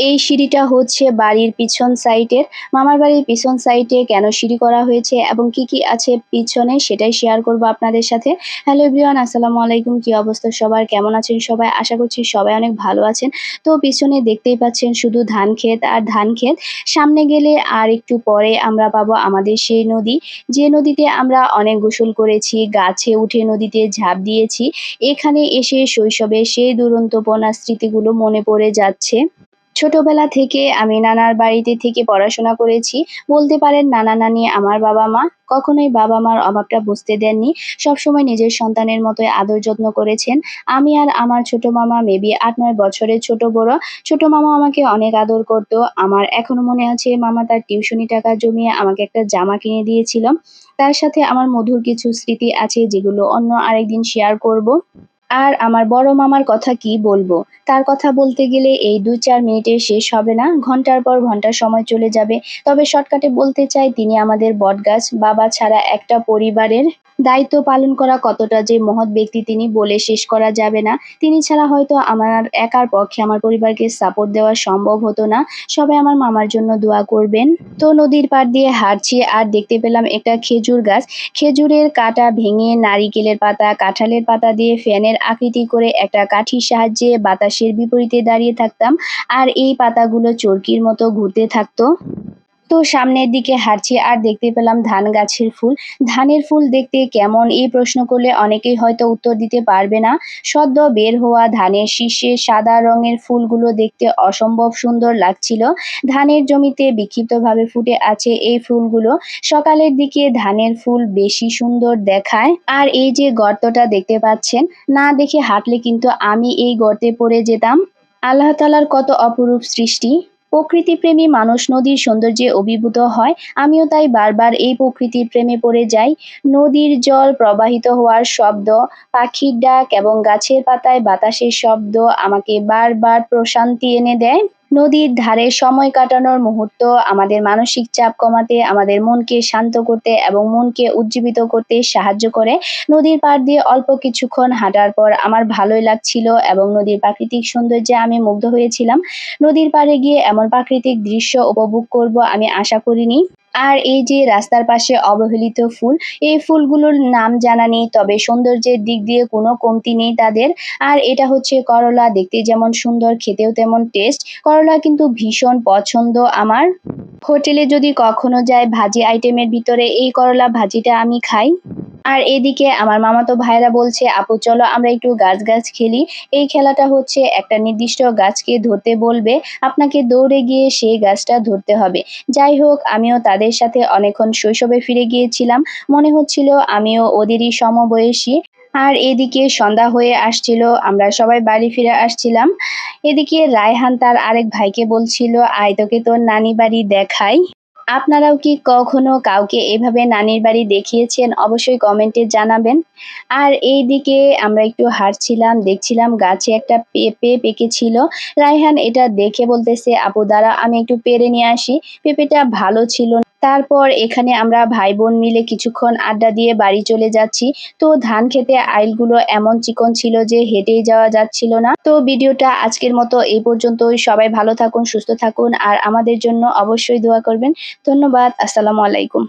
এই সিঁড়িটা হচ্ছে বাড়ির পিছন সাইডের। মামার বাড়ির পিছন সাইডে কেন সিঁড়ি করা হয়েছে এবং কি কি আছে পিছনে সেটাই শেয়ার করব আপনাদের সাথে। হ্যালো এভরিওয়ান আসসালামু আলাইকুম। কি অবস্থা সবার? কেমন আছেন সবাই? আশা করছি সবাই অনেক ভালো আছেন। তো পিছনে দেখতেই পাচ্ছেন শুধু ধান ক্ষেত আর ধান ক্ষেত। সামনে গেলে আর একটু পরে আমরা পাবো আমাদের সেই নদী। যে নদীতে আমরা অনেক গোসল করেছি, গাছে উঠে নদীতে ঝাঁপ দিয়েছি। এখানে এসে শৈশবে সেই দুরন্তপনা স্মৃতিগুলো মনে পড়ে যাচ্ছে। ছোটবেলা থেকে আমি নানার বাড়িতে থেকে পড়াশোনা করেছি। বলতে পারেন নানা নানি আমার বাবা মা। কখনোই বাবা মার অভাবটা বুঝতে দেননি। সবসময় নিজের সন্তানের মতোই আদর যত্ন করেছেন। আমি আর আমার ছোট মামা মেবি আট নয় বছরের ছোট বড়। ছোট মামা আমাকে অনেক আদর করতো। আমার এখনও মনে আছে মামা তার টিউশনি টাকা জমিয়ে আমাকে একটা জামা কিনে দিয়েছিল। তার সাথে আমার মধুর কিছু স্মৃতি আছে যেগুলো অন্য আরেকদিন শেয়ার করব। আর আমার বড় মামার কথা কি বলব? তার কথা বলতে গেলে এই দু চার মিনিটে শেষ হবে না। ঘণ্টার পর ঘণ্টা সময় চলে যাবে। তবে শর্টকাটে বলতে চাই, তিনি আমাদের বটগাছ। বাবা ছাড়া একটা পরিবারের দায়িত্ব পালন করা কতটা যে মহৎ ব্যক্তি তিনি বলে শেষ করা যাবে না। তিনি ছাড়া হয়তো আমার একার পক্ষে আমার পরিবারকে সাপোর্ট দেওয়া সম্ভব হতো না। সবাই আমার মামার জন্য দোয়া করবেন। তো নদীর পাড় দিয়ে হাঁটছি, আর দেখতে পেলাম একটা খেজুর গাছ। খেজুরের কাটা ভেঙে নারিকেলের পাতা, কাঁঠালের পাতা দিয়ে ফ্যানের আকৃতি করে একটা কাঠির সাহায্যে বাতাসের বিপরীতে দাঁড়িয়ে থাকতাম। আর এই পাতাগুলো চরকির মতো ঘুরতে থাকতো। তো সামনের দিকে হাঁটছি আর দেখতে পেলাম ধান গাছের ফুল। ধানের ফুল দেখতে কেমন? এই প্রশ্ন করলে অনেকেই হয়তো উত্তর দিতে পারবে না। সদ্য বের হওয়া ধানের শীর্ষে সাদা রঙের ফুলগুলো দেখতে অসম্ভব সুন্দর লাগছিল। ধানের জমিতে বিক্ষিপ্তভাবে ফুটে আছে এই ফুলগুলো। সকালের দিকে ধানের ফুল বেশি সুন্দর দেখায়। আর এই যে গর্তটা দেখতে পাচ্ছেন, না দেখে হাঁটলে কিন্তু আমি এই গর্তে পড়ে যেতাম। আল্লাহ তালার কত অপরূপ সৃষ্টি। প্রকৃতিপ্রেমী মানুষ নদীর সৌন্দর্যে অভিভূত হয়। আমিও তাই বারবার এই প্রকৃতির প্রেমে পড়ে যাই। নদীর জল প্রবাহিত হওয়ার শব্দ, পাখির ডাক এবং গাছের পাতায় বাতাসের শব্দ আমাকে বারবার প্রশান্তি এনে দেয়। নদীর ধারে সময় কাটানোর মুহূর্ত, আমাদের মানসিক চাপ কমাতে, আমাদের মনকে শান্ত করতে এবং মনকে উজ্জীবিত করতে সাহায্য করে। নদীর পাড় দিয়ে অল্প কিছুক্ষণ হাঁটার পর আমার ভালোই লাগছিল এবং নদীর প্রাকৃতিক সৌন্দর্যে আমি মুগ্ধ হয়েছিলাম। নদীর পাড়ে গিয়ে এমন প্রাকৃতিক দৃশ্য উপভোগ করব আমি আশা করিনি। আর এই যে রাস্তার পাশে অবহেলিত ফুল, এই ফুলগুলোর নাম জানা নেই, তবে সৌন্দর্যের দিক দিয়ে কোনো কমতি নেই তাদের। আর এটা হচ্ছে করলা, দেখতে যেমন সুন্দর, খেতেও তেমন টেস্ট করলা কিন্তু ভীষণ পছন্দ আমার। হোটেলে যদি কখনো যাই, ভাজি আইটেমের ভিতরে এই করলা ভাজিটা আমি খাই। আর এদিকে আমার মামাতো ভাইরা বলছে, আপু, চলো আমরা একটু গাছ গাছ খেলি। এই খেলাটা হচ্ছে একটা নির্দিষ্ট গাছকে ধরতে বলবে, আপনাকে দৌড়ে গিয়ে সেই গাছটা ধরতে হবে। যাই হোক, আমিও তাদের সাথে অনেকক্ষণ শৈশবে ফিরে গিয়েছিলাম। মনে হচ্ছিল আমিও ওদেরই সমবয়সী। আর এদিকে সন্ধ্যা হয়ে আসছিল, আমরা সবাই বাড়ি ফিরে আসছিলাম। এদিকে রায়হান তার আরেক ভাইকে বলছিল, আয় তোকে তোর নানি বাড়ি দেখাই। আপনারাও কি কখনো কাউকে এভাবে নানির বাড়ি দেখিয়েছেন? অবশ্যই কমেন্টে জানাবেন। আর এই দিকে আমরা একটু হাঁটছিলাম, দেখছিলাম গাছে একটা পেঁপে পেকেছিল। রায়হান এটা দেখে বলতেছে, আপু দ্বারা আমি একটু পেরে নিয়ে আসি। পেঁপেটা ভালো ছিল তারপর এখানে আমরা ভাই বোন মিলে কিছুক্ষণ আড্ডা দিয়ে বাড়ি চলে যাচ্ছি। তো ধান খেতে আইলগুলো এমন চিকন ছিল যে হেঁটেই যাওয়া যাচ্ছিল না। তো ভিডিওটা আজকের মতো এই পর্যন্তই। সবাই ভালো থাকুন, সুস্থ থাকুন। আর আমাদের জন্য অবশ্যই দোয়া করবেন। ধন্যবাদ। আসসালামু আলাইকুম।